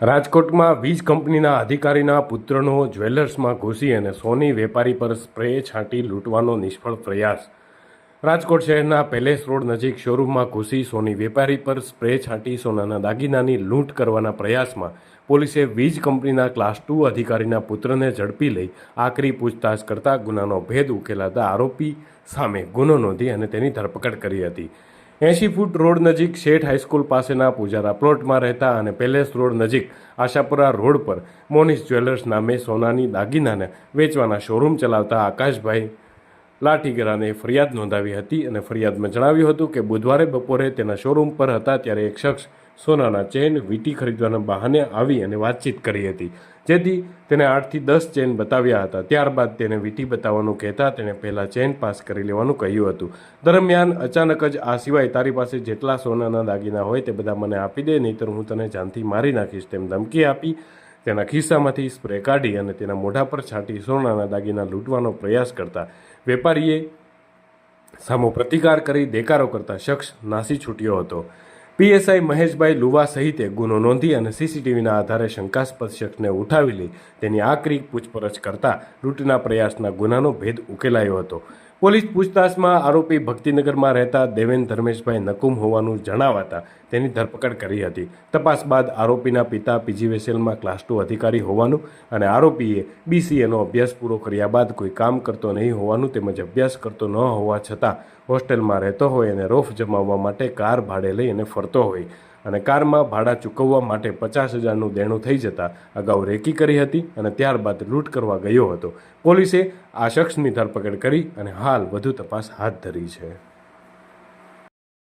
રાજકોટમાં વીજ કંપનીના અધિકારીના પુત્રનો જ્વેલર્સમાં ઘૂસી અને સોની વેપારી પર સ્પ્રે છાંટી લૂંટવાનો નિષ્ફળ પ્રયાસ. રાજકોટ શહેરના પેલેસ રોડ નજીક શોરૂમમાં ઘૂસી સોની વેપારી પર સ્પ્રે છાંટી સોનાના દાગીનાની લૂંટ કરવાના પ્રયાસમાં પોલીસે વીજ કંપનીના ક્લાસ ટુ અધિકારીના પુત્રને ઝડપી લઈ આકરી પૂછતાછ કરતા ગુનાનો ભેદ ઉકેલાતા આરોપી સામે ગુનો નોંધી અને તેની ધરપકડ કરી હતી. એંશી ફૂટ રોડ નજીક શેઠ હાઈસ્કૂલ પાસેના પૂજારા પ્લોટમાં રહેતા અને પેલેસ રોડ નજીક આશાપુરા રોડ પર મોનિસ જ્વેલર્સ નામે સોનાની દાગીનાને વેચવાના શોરૂમ ચલાવતા આકાશભાઈ લાઠીગરાને ફરિયાદ નોંધાવી હતી અને ફરિયાદમાં જણાવ્યું હતું કે બુધવારે બપોરે તેના શોરૂમ પર હતા ત્યારે એક શખ્સ સોનાના ચેન વીંટી ખરીદવાના બહાને આવી અને વાતચીત કરી હતી. જેથી તેને આઠથી દસ ચેન બતાવ્યા હતા. ત્યારબાદ તેને વીંટી બતાવવાનું કહેતા તેણે પહેલાં ચેન પાસ કરી લેવાનું કહ્યું હતું. દરમિયાન અચાનક જ આ સિવાય તારી પાસે જેટલા સોનાના દાગીના હોય તે બધા મને આપી દે, નહીંતર હું તને જાનથી મારી નાખીશ તેમ ધમકી આપી તેના ખિસ્સામાંથી સ્પ્રે કાઢી અને તેના મોઢા પર છાંટી સોનાના દાગીના લૂંટવાનો પ્રયાસ કરતા. વેપારીએ સામો પ્રતિકાર કરી, દેકારો કરતા શખ્સ નાસી છૂટ્યો હતો. પીએસઆઈ મહેશભાઈ લુવા સહિતે ગુનો નોંધી અને સીસીટીવીના આધારે શંકાસ્પદ શખ્સને ઉઠાવી લઈ તેની આકરી પૂછપરછ કરતા લૂંટના પ્રયાસના ગુનાનો ભેદ ઉકેલાયો હતો. પોલીસ પૂછતાછમાં આરોપી ભક્તિનગરમાં રહેતા દેવેન ધર્મેશભાઈ નકુમ હોવાનું જણાવાતા તેની ધરપકડ કરી હતી. તપાસ બાદ આરોપીના પિતા પીજીવીસીએલમાં ક્લાસ ટુ અધિકારી હોવાનું અને આરોપીએ બીસીએનો અભ્યાસ પૂરો કર્યા બાદ કોઈ કામ કરતો નહીં હોવાનું તેમજ અભ્યાસ કરતો ન હોવા છતાં હોસ્ટેલમાં રહેતો હોય અને રોફ જમાવવા માટે કાર ભાડે લઈ અને ફરતો હોય. અને કારમાં ભાડા ચૂકવવા માટે પચાસ હજારનું દેણું થઈ જતાં અગાઉ રેકી કરી હતી અને ત્યારબાદ લૂંટ કરવા ગયો હતો. પોલીસે આ શખ્સની ધરપકડ કરી અને હાલ વધુ તપાસ હાથ ધરી છે.